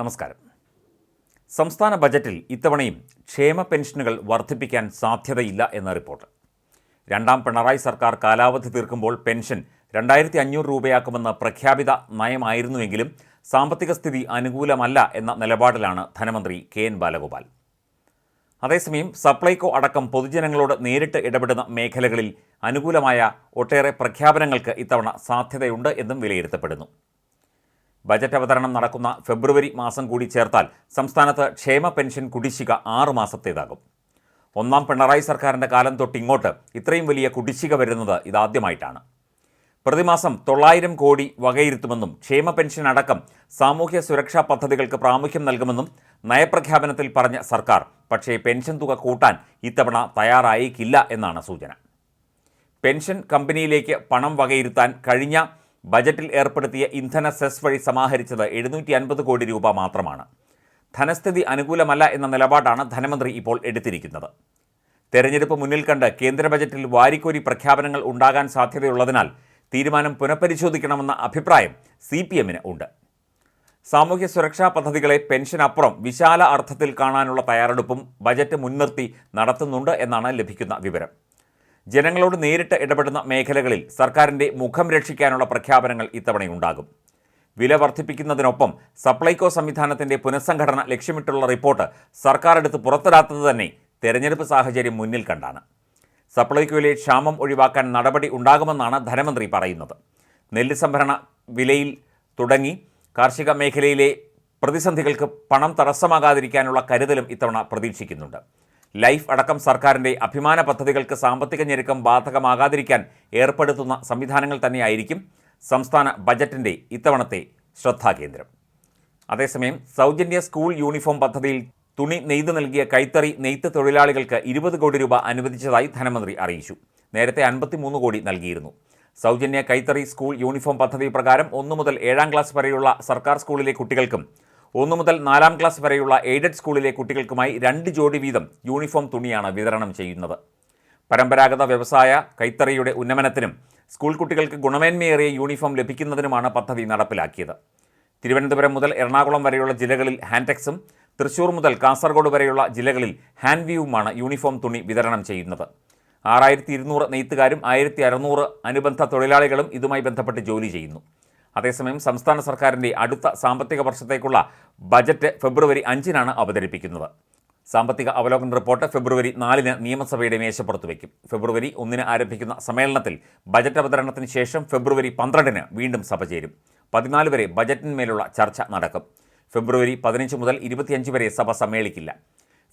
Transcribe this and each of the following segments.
നമസ്കാരം. സംസ്ഥാന ബജറ്റിൽ ഇത്തവണയും ക്ഷേമ പെൻഷനുകൾ വർദ്ധിപ്പിക്കാൻ സാധ്യതയില്ല എന്ന റിപ്പോർട്ട്. രണ്ടാം പിണറായി സർക്കാർ കാലാവധി തീർക്കുമ്പോൾ പെൻഷൻ രണ്ടായിരത്തി അഞ്ഞൂറ് രൂപയാക്കുമെന്ന പ്രഖ്യാപിത നയമായിരുന്നുവെങ്കിലും സാമ്പത്തിക സ്ഥിതി അനുകൂലമല്ല എന്ന നിലപാടിലാണ് ധനമന്ത്രി കെ എൻ ബാലഗോപാൽ. അതേസമയം സപ്ലൈകോ അടക്കം പൊതുജനങ്ങളോട് നേരിട്ട് ഇടപെടുന്ന മേഖലകളിൽ അനുകൂലമായ ഒട്ടേറെ പ്രഖ്യാപനങ്ങൾക്ക് ഇത്തവണ സാധ്യതയുണ്ട് എന്നും വിലയിരുത്തപ്പെടുന്നു. ബജറ്റ് അവതരണം നടക്കുന്ന ഫെബ്രുവരി മാസം കൂടി ചേർത്താൽ സംസ്ഥാനത്ത് ക്ഷേമ പെൻഷൻ കുടിശ്ശിക ആറു മാസത്തേതാകും. ഒന്നാം പിണറായി സർക്കാരിന്റെ കാലം തൊട്ടിങ്ങോട്ട് ഇത്രയും വലിയ കുടിശ്ശിക വരുന്നത് ഇതാദ്യമായിട്ടാണ്. പ്രതിമാസം തൊള്ളായിരം കോടി വകയിരുത്തുമെന്നും ക്ഷേമ പെൻഷൻ അടക്കം സാമൂഹ്യ സുരക്ഷാ പദ്ധതികൾക്ക് പ്രാമുഖ്യം നൽകുമെന്നും നയപ്രഖ്യാപനത്തിൽ പറഞ്ഞ സർക്കാർ പക്ഷേ പെൻഷൻ തുക കൂട്ടാൻ ഇത്തവണ തയ്യാറായേക്കില്ല എന്നാണ് സൂചന. പെൻഷൻ കമ്പനിയിലേക്ക് പണം വകയിരുത്താൻ കഴിഞ്ഞ ബജറ്റിൽ ഏർപ്പെടുത്തിയ ഇന്ധന സെസ് വഴി സമാഹരിച്ചത് എഴുന്നൂറ്റി അൻപത് കോടി രൂപ മാത്രമാണ്. ധനസ്ഥിതി അനുകൂലമല്ല എന്ന നിലപാടാണ് ധനമന്ത്രി ഇപ്പോൾ എടുത്തിരിക്കുന്നത്. തെരഞ്ഞെടുപ്പ് മുന്നിൽ കണ്ട് കേന്ദ്ര ബജറ്റിൽ വാരിക്കോരി പ്രഖ്യാപനങ്ങൾ ഉണ്ടാകാൻ സാധ്യതയുള്ളതിനാൽ തീരുമാനം പുനഃപരിശോധിക്കണമെന്ന അഭിപ്രായം സി പി എമ്മിന് ഉണ്ട്. സാമൂഹ്യ സുരക്ഷാ പദ്ധതികളെ പെൻഷനപ്പുറം വിശാല അർത്ഥത്തിൽ കാണാനുള്ള തയ്യാറെടുപ്പും ബജറ്റ് മുൻനിർത്തി നടത്തുന്നുണ്ട് എന്നാണ് ലഭിക്കുന്ന വിവരം. ജനങ്ങളോട് നേരിട്ട് ഇടപെടുന്ന മേഖലകളിൽ സർക്കാരിന്റെ മുഖം രക്ഷിക്കാനുള്ള പ്രഖ്യാപനങ്ങൾ ഇത്തവണയുണ്ടാകും. വില വർദ്ധിപ്പിക്കുന്നതിനൊപ്പം സപ്ലൈകോ സംവിധാനത്തിന്റെ പുനഃസംഘടന ലക്ഷ്യമിട്ടുള്ള റിപ്പോർട്ട് സർക്കാർ എടുത്ത് പുറത്തിടാത്തത് തന്നെ തെരഞ്ഞെടുപ്പ് സാഹചര്യം മുന്നിൽ കണ്ടാണ്. സപ്ലൈകോയിലെ ക്ഷാമം ഒഴിവാക്കാൻ നടപടി ഉണ്ടാകുമെന്നാണ് ധനമന്ത്രി പറയുന്നത്. നെല്ല് സംഭരണ വിലയിൽ തുടങ്ങി കാർഷിക മേഖലയിലെ പ്രതിസന്ധികൾക്ക് പണം തടസ്സമാകാതിരിക്കാനുള്ള കരുതലും ഇത്തവണ പ്രതീക്ഷിക്കുന്നുണ്ട്. ലൈഫ് അടക്കം സർക്കാരിന്റെ അഭിമാന പദ്ധതികൾക്ക് സാമ്പത്തിക ഞെരുക്കം ബാധകമാകാതിരിക്കാൻ ഏർപ്പെടുത്തുന്ന സംവിധാനങ്ങൾ തന്നെയായിരിക്കും സംസ്ഥാന ബജറ്റിന്റെ ഇത്തവണത്തെ ശ്രദ്ധാകേന്ദ്രം. അതേസമയം സൗജന്യ സ്കൂൾ യൂണിഫോം പദ്ധതിയിൽ തുണി നെയ്ത് നൽകിയ കൈത്തറി നെയ്ത്ത് തൊഴിലാളികൾക്ക് ഇരുപത് കോടി രൂപ അനുവദിച്ചതായി ധനമന്ത്രി അറിയിച്ചു. നേരത്തെ അൻപത്തിമൂന്ന് കോടി നൽകിയിരുന്നു. സൗജന്യ കൈത്തറി സ്കൂൾ യൂണിഫോം പദ്ധതി പ്രകാരം ഒന്നു മുതൽ ഏഴാം ക്ലാസ് വരെയുള്ള സർക്കാർ സ്കൂളിലെ കുട്ടികൾക്കും ഒന്നു മുതൽ നാലാം ക്ലാസ് വരെയുള്ള എയ്ഡഡ് സ്കൂളിലെ കുട്ടികൾക്കുമായി രണ്ട് ജോഡി വീതം യൂണിഫോം തുണിയാണ് വിതരണം ചെയ്യുന്നത്. പരമ്പരാഗത വ്യവസായ കൈത്തറിയുടെ ഉന്നമനത്തിനും സ്കൂൾ കുട്ടികൾക്ക് ഗുണമേന്മയേറിയ യൂണിഫോം ലഭിക്കുന്നതിനുമാണ് പദ്ധതി നടപ്പിലാക്കിയത്. തിരുവനന്തപുരം മുതൽ എറണാകുളം വരെയുള്ള ജില്ലകളിൽ ഹാൻടെക്സും തൃശൂർ മുതൽ കാസർഗോഡ് വരെയുള്ള ജില്ലകളിൽ ഹാൻഡ്വ്യൂവുമാണ് യൂണിഫോം തുണി വിതരണം ചെയ്യുന്നത്. ആറായിരത്തി ഇരുന്നൂറ് നെയ്ത്തുകാരും ആയിരത്തി അറുന്നൂറ് അനുബന്ധ തൊഴിലാളികളും ഇതുമായി ബന്ധപ്പെട്ട് ജോലി ചെയ്യുന്നു. അതേസമയം സംസ്ഥാന സർക്കാരിന്റെ അടുത്ത സാമ്പത്തിക വർഷത്തേക്കുള്ള ബജറ്റ് ഫെബ്രുവരി അഞ്ചിനാണ് അവതരിപ്പിക്കുന്നത്. സാമ്പത്തിക അവലോകന റിപ്പോർട്ട് ഫെബ്രുവരി നാലിന് നിയമസഭയുടെ മേശപ്പുറത്ത് വയ്ക്കും. ഫെബ്രുവരി ഒന്നിന് ആരംഭിക്കുന്ന സമ്മേളനത്തിൽ ബജറ്റ് അവതരണത്തിന് ശേഷം ഫെബ്രുവരി പന്ത്രണ്ടിന് വീണ്ടും സഭ ചേരും. പതിനാല് വരെ ബജറ്റിന്മേലുള്ള ചർച്ച നടക്കും. ഫെബ്രുവരി പതിനഞ്ച് മുതൽ ഇരുപത്തിയഞ്ച് വരെ സഭ സമ്മേളിക്കില്ല.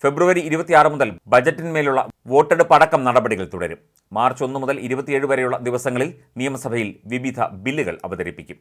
ഫെബ്രുവരി ഇരുപത്തിയാറ് മുതൽ ബജറ്റിന്മേലുള്ള വോട്ടെടുപ്പ് അടക്കം നടപടികൾ തുടരും. മാർച്ച് ഒന്ന് മുതൽ ഇരുപത്തിയേഴ് വരെയുള്ള ദിവസങ്ങളിൽ നിയമസഭയിൽ വിവിധ ബില്ലുകൾ അവതരിപ്പിക്കും.